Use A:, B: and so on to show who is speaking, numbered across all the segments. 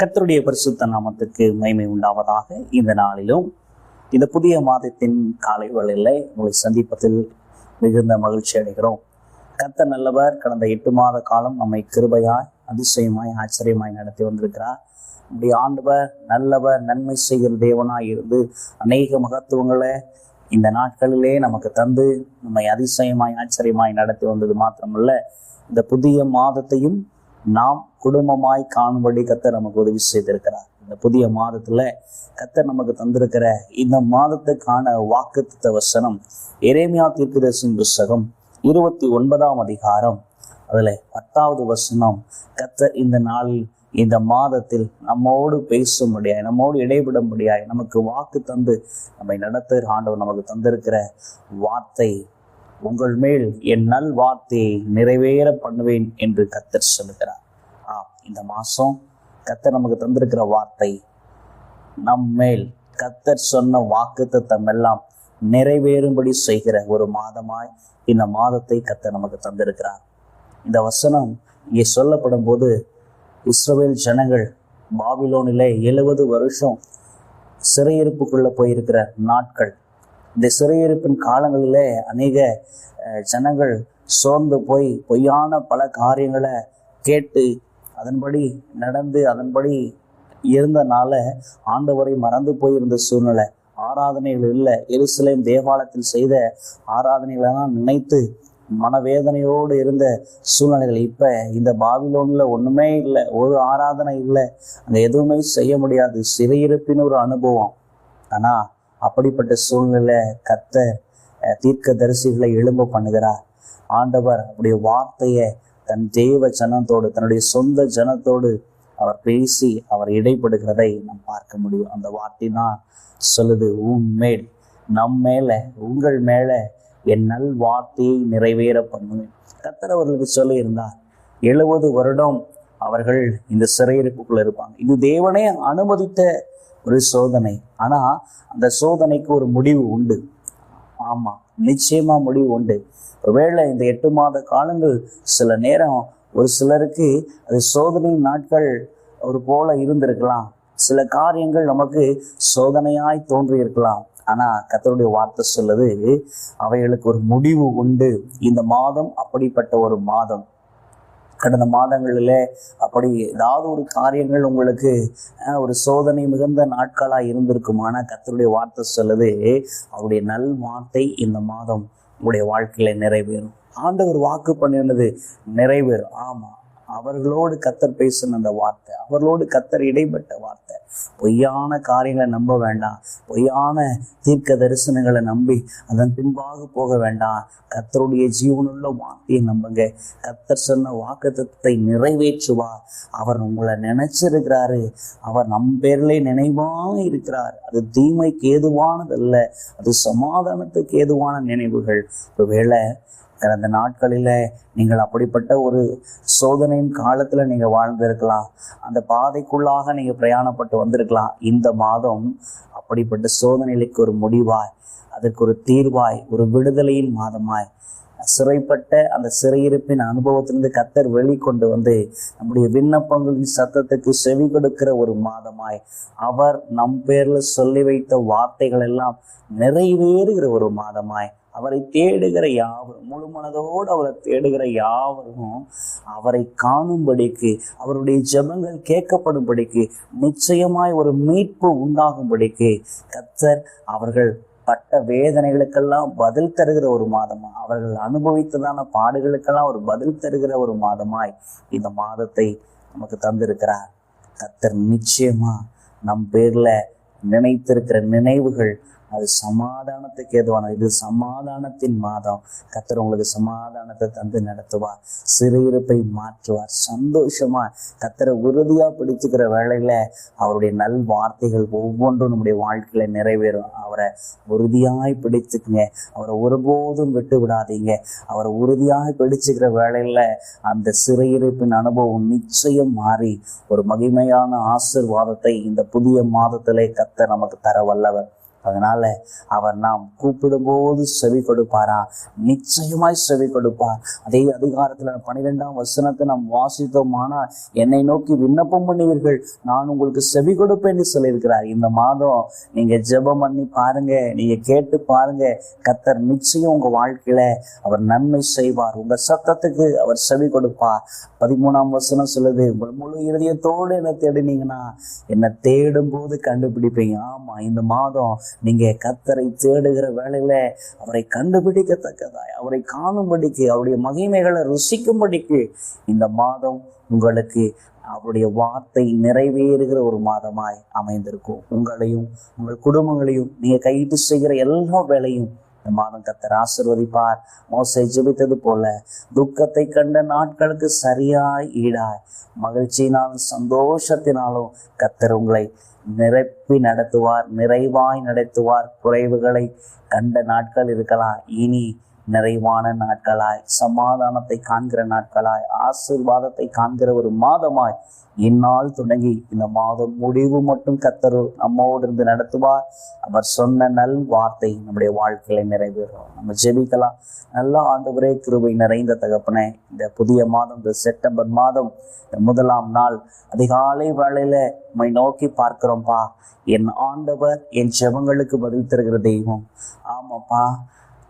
A: கத்தருடைய பரிசுத்த நாமத்துக்கு மகிமை உண்டாவதாக இந்த நாளிலும். இந்த புதிய மாதத்தின் காலை வேளையில உங்களை சந்திப்பதில் மிகுந்த மகிழ்ச்சி அடைகிறோம். கத்த நல்லவர் கடந்த எட்டு மாத காலம் நம்மை கிருபையாய் அதிசயமாய் ஆச்சரியமாய் நடத்தி வந்திருக்கிறார். நம்முடைய ஆண்டவர் நல்லவர் நன்மை செய்கிற தேவனாய் இருந்து அநேக மகத்துவங்களை இந்த நாட்களிலே நமக்கு தந்து நம்மை அதிசயமாய் ஆச்சரியமாய் நடத்தி வந்தது மாத்திரமல்ல. இந்த புதிய மாதத்தையும் நாம் குடும்பமாய் காணும்படி கத்தர் நமக்கு உதவி செய்திருக்கிறார். இந்த புதிய மாதத்துல கத்தர் நமக்கு தந்திருக்கிற இந்த மாதத்துக்கான வாக்குத்த வசனம் எரேமியா தீர்க்கதரிசின் புஸ்தகம் இருபத்தி ஒன்பதாம் அதிகாரம் அதுல பத்தாவது வசனம் கத்தர் இந்த நாளில் இந்த மாதத்தில் நம்மோடு பேசும்படியாய் நம்மோடு இடைவிடும்படியாய் நமக்கு வாக்கு தந்து நம்மை நடத்துகிற ஆண்டவர் நமக்கு தந்திருக்கிற வார்த்தை உங்கள் மேல் என் நல் வார்த்தையை நிறைவேற பண்ணுவேன் என்று கத்தர் சொல்லுகிறார். இந்த மாதம் கத்தர் நமக்கு தந்திருக்கிற வார்த்தை நம் மேல் கத்தர் சொன்ன வாக்கு எல்லாம் நிறைவேறும்படி செய்கிற ஒரு மாதமாய் இந்த மாதத்தை கத்தர் நமக்கு தந்திருக்கிறார். இந்த வசனம் இங்கே சொல்லப்படும் போது இஸ்ரவேல் ஜனங்கள் பாபிலோனிலே எழுபது வருஷம் சிறையிருப்புக்குள்ளே போயிருக்கிற நாட்கள். இந்த சிறையிருப்பின் காலங்களிலே அநேக ஜனங்கள் சோர்ந்து போய் பொய்யான பல காரியங்களை கேட்டு அதன்படி நடந்து அதன்படி இருந்தனால ஆண்டவரை மறந்து போயிருந்த சூழ்நிலை. ஆராதனைகள் இல்லை. எருசலேம் தேவாலயத்தில் செய்த ஆராதனைகளெல்லாம் நினைத்து மனவேதனையோடு இருந்த சூழ்நிலைகள். இப்போ இந்த பாபிலோனில் ஒன்றுமே இல்லை. ஒரு ஆராதனை இல்லை. அந்த எதுவுமே செய்ய முடியாது. சிறையிருப்பின் ஒரு அனுபவம். ஆனால் அப்படிப்பட்ட சூழ்நிலை கத்த தீர்க்க தரிசிகளை எழும்ப பண்ணுகிறார். ஆண்டவர் அப்படி வார்த்தையை தன் தேவ ஜனத்தோடு தன்னுடைய சொந்த ஜனத்தோடு அவர் பேசி அவர் இடைப்படுகிறதை நாம் பார்க்க முடியும். அந்த வார்த்தை தான் சொல்லுது உன் மேல் நம் மேல உங்கள் மேல என் நல் வார்த்தையை நிறைவேற பண்ணுவேன். கத்தர் அவர்களுக்கு சொல்லி இருந்தார் எழுபது வருடம் அவர்கள் இந்த சிறையிருப்புக்குள்ள இருப்பாங்க. இது தேவனே அனுமதித்த ஒரு சோதனை. ஆனா அந்த சோதனைக்கு ஒரு முடிவு உண்டு. ஆமா நிச்சயமா முடிவு உண்டு. ஒருவேளை இந்த எட்டு மாத காலங்கள் சில நேரம் ஒரு சிலருக்கு அது சோதனை நாட்கள் ஒரு போல இருந்திருக்கலாம். சில காரியங்கள் நமக்கு சோதனையாய் தோன்றியிருக்கலாம். ஆனா கத்தருடைய வார்த்தை சொல்லுது அவைகளுக்கு ஒரு முடிவு உண்டு. இந்த மாதம் அப்படிப்பட்ட ஒரு மாதம். கடந்த மாதங்களில் அப்படி ஏதாவது ஒரு காரியங்கள் உங்களுக்கு ஒரு சோதனை மிகுந்த நாட்களாக இருந்திருக்குமான கத்தருடைய வார்த்தை சொல்லுது அவருடைய நல் வார்த்தை இந்த மாதம் உங்களுடைய வாழ்க்கையில நிறைவேறும். ஆண்டவர் வாக்கு பண்ணினது நிறைவேறும். ஆமா அவர்களோடு கத்தர் பேசின அந்த வார்த்தை அவர்களோடு கத்தர் இடைப்பட்ட வார்த்தை. பொய்யான காரியங்களை நம்ப வேண்டாம். பொய்யான தீர்க்க தரிசனங்களை நம்பி அதன் பின்பாக போக வேண்டாம். கத்தருடைய ஜீவனுள்ள வார்த்தையை நம்புங்க. கத்தர் சொன்ன வாக்குத்தத்தை நிறைவேற்றுவா. அவர் உங்களை நினைச்சிருக்கிறாரு. அவர் நம் பேர்ல நினைவாக இருக்கிறார். அது தீமைக்கு ஏதுவானதல்ல. அது சமாதானத்துக்கு ஏதுவான நினைவுகள். ஒருவேளை கடந்த நாட்களில் நீங்கள் அப்படிப்பட்ட ஒரு சோதனையின் காலத்தில் நீங்கள் வாழ்ந்திருக்கலாம். அந்த பாதைக்குள்ளாக நீங்கள் பிரயாணப்பட்டு வந்திருக்கலாம். இந்த மாதம் அப்படிப்பட்ட சோதனைகளுக்கு ஒரு முடிவாய் அதற்கு ஒரு தீர்வாய் ஒரு விடுதலையின் மாதமாய். சிறைப்பட்ட அந்த சிறையிருப்பின் அனுபவத்திலிருந்து கத்தர் வெளிக்கொண்டு வந்து நம்முடைய விண்ணப்பங்களின் சத்தத்துக்கு செவி கொடுக்கிற ஒரு மாதமாய் அவர் நம் பேர்ல சொல்லி வைத்த வார்த்தைகள் எல்லாம் நிறைவேறுகிற ஒரு மாதமாய். அவரை தேடுகிற யாவரும் முழு மனதோடு அவரை தேடுகிற யாவரும் அவரை காணும்படிக்கு அவருடைய ஜெபங்கள் கேட்கப்படும்படிக்கு நிச்சயமாய் ஒரு மீட்பு உண்டாகும்படிக்கு கத்தர் அவர்கள் பட்ட வேதனைகளுக்கெல்லாம் பதில் தருகிற ஒரு மாதமா அவர்கள் அனுபவித்ததான பாடுகளுக்கெல்லாம் ஒரு பதில் தருகிற ஒரு மாதமாய் இந்த மாதத்தை நமக்கு தந்திருக்கிறார். கத்தர் நிச்சயமா நம் பேர்ல நினைத்திருக்கிற நினைவுகள் அது சமாதானத்துக்கு ஏதுவான இது சமாதானத்தின் மாதம். கத்தர் உங்களுக்கு சமாதானத்தை தந்து நடத்துவார். சிறுகிருப்பை மாற்றுவார். சந்தோஷமா கத்தரை உறுதியா பிடிச்சுக்கிற வேலையில அவருடைய நல் வார்த்தைகள் ஒவ்வொன்றும் நம்முடைய வாழ்க்கையில நிறைவேறும். அவரை உறுதியாய் பிடிச்சுக்குங்க. அவரை ஒருபோதும் விட்டு விடாதீங்க. அவரை உறுதியாய் பிடிச்சுக்கிற வேலையில அந்த சிறையிருப்பின் அனுபவம் நிச்சயம் மாறி ஒரு மகிமையான ஆசிர்வாதத்தை இந்த புதிய மாதத்திலே கத்தர் நமக்கு தர வல்லவர். அதனால அவர் நாம் கூப்பிடும்போது செவி கொடுப்பாரா? நிச்சயமாய் செவி கொடுப்பார். அதே அதிகாரத்துல பனிரெண்டாம் வசனத்தை நாம் வாசித்தோமானா என்னை நோக்கி விண்ணப்பம் பண்ணுவீர்கள். நான் உங்களுக்கு செவி கொடுப்பேன்னு சொல்லியிருக்கிறார். இந்த மாதம் நீங்க ஜெபம் பண்ணி பாருங்க. நீங்க கேட்டு பாருங்க. கத்தர் நிச்சயம் உங்க வாழ்க்கையில அவர் நன்மை செய்வார். உங்க சத்தத்துக்கு அவர் செவி கொடுப்பார். பதிமூணாம் வசனம் சொல்லுது உங்கள் முழு இருதயத்தோடு என்ன தேடினீங்கன்னா என்னை தேடும் போது கண்டுபிடிப்பீங்க. ஆமா இந்த மாதம் நீங்க கத்தரை தேடுகிற வேலையில் அவரை கண்டுபிடிக்கத்தக்கதாய் அவரை காணும்படிக்கு அவருடைய மகிமைகளை ருசிக்கும்படிக்கு இந்த மாதம் உங்களுக்கு அவருடைய வார்த்தை நிறைவேறுகிற ஒரு மாதமாய் அமைந்திருக்கும். உங்களையும் உங்கள் குடும்பங்களையும் நீங்க கையிட்டு செய்கிற எல்லா வேலையும் இந்த மாதம் கத்தர் ஆசிர்வதிப்பார். மோசை ஜெபித்தது போல துக்கத்தை கண்ட நாட்களுக்கு சரியாய் ஈடாய். மகிழ்ச்சியினாலும் சந்தோஷத்தினாலும் கத்தர் உங்களை நிரப்பி நடத்துவார் நிறைவாய் நடத்துவார். குறைவுகளை கண்ட நாட்கள் இருக்கலாம். இனி நிறைவான நாட்களாய் சமாதானத்தை காண்கிற நாட்களாய் ஆசீர்வாதத்தை காண்கிற ஒரு மாதமாய் இந்நாள் தொடங்கி இந்த மாதம் முடிவு மட்டும் கத்தரு நம்மோடு இருந்து நடத்துவார். அவர் சொன்ன நல் வார்த்தை நம்முடைய வாழ்க்கையில நிறைவேறும். நம்ம ஜெபிக்கலாம். நல்ல ஆண்டவரே கிருபை நிறைந்த தகப்பனே இந்த புதிய மாதம் இந்த செப்டம்பர் மாதம் இந்த முதலாம் நாள் அதிகாலை வேளையில உண்மை நோக்கி பார்க்கிறோம்ப்பா என் ஆண்டவர் என் செவங்களுக்கு பதில் தருகிற தெய்வம். ஆமாப்பா.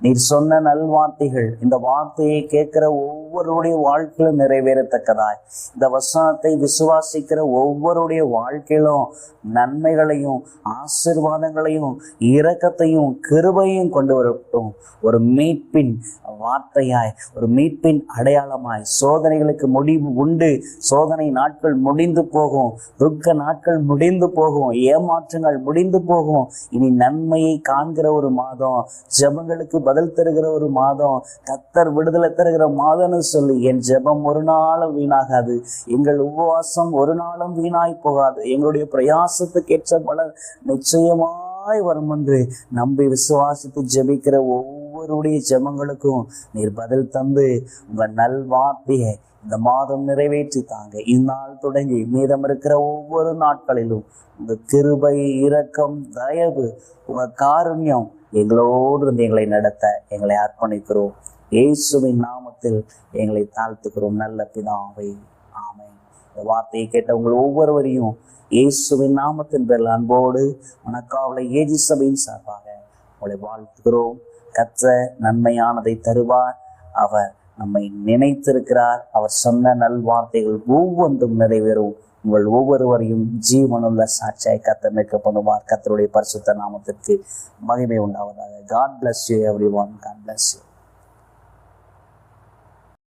A: நீர் சொன்ன நல்வார்த்தைகள் இந்த வார்த்தையை கேட்கிற ஒவ்வொருடைய வாழ்க்கையிலும் நிறைவேறத்தக்கதாய். இந்த வசனத்தை விசுவாசிக்கிற ஒவ்வொருடைய வாழ்க்கையிலும் நன்மைகளையும் ஆசிர்வாதங்களையும் இரக்கத்தையும் கிருபையும் கொண்டு வரட்டும். ஒரு மீட்பின் வார்த்தையாய் ஒரு மீட்பின் அடையாளமாய் சோதனைகளுக்கு முடிவு உண்டு. சோதனை நாட்கள் முடிந்து போகும் துக்க நாட்கள் முடிந்து போகும் ஏமாற்றங்கள் முடிந்து போகும். இனி நன்மையை காண்கிற ஒரு மாதம் ஜெபங்களுக்கு பதில் தருகிற ஒரு மாதம் கத்தர் விடுதலை தருகிற மாதம்னு சொல்லி என் ஜெபம் ஒரு நாளும் வீணாகாது. எங்கள் உபவாசம் ஒரு நாளும் வீணாய் போகாது. எங்களுடைய பிரயாசத்துக்கேற்ற பலன் நிச்சயமாய் வரும் என்று நம்பி விசுவாசித்து ஜெபிக்கிற ஒவ்வொருடைய ஜெபங்களுக்கும் நீர் பதில் தந்து உங்க நல்வார்த்தையை இந்த மாதம் நிறைவேற்றி தாங்க. இந்நாள் தொடங்கி மீதம் இருக்கிற ஒவ்வொரு நாட்களிலும் இந்த கிருபை இரக்கம் தயவு உங்க காருண்யம் எங்களோடு இருந்து எங்களை நடத்த எங்களை அர்ப்பணிக்கிறோம். இயேசுவின் நாமத்தில் எங்களை தாழ்த்துக்கிறோம். நல்ல பிதாவை ஆமை இந்த வார்த்தையை கேட்ட உங்கள் ஒவ்வொருவரையும் இயேசுவின் நாமத்தின் பேரில் அன்போடு மணக்காவலை ஏஜி சபையின் சார்பாக உங்களை வாழ்த்துகிறோம். கற்ற நன்மையானதை தருவார். அவர் நம்மை நினைத்திருக்கிறார். அவர் சொன்ன நல்வார்த்தைகள் ஒவ்வொன்றும் நிறைவேறும். உங்கள் ஒவ்வொருவரையும் ஜீவனுள்ள சாட்சியாய் கத்தர் நிற்க பண்ணுவார் கத்தருடைய பரிசுத்த நாமத்திற்கு மகிமை உண்டாவதாக. God bless you everyone God bless you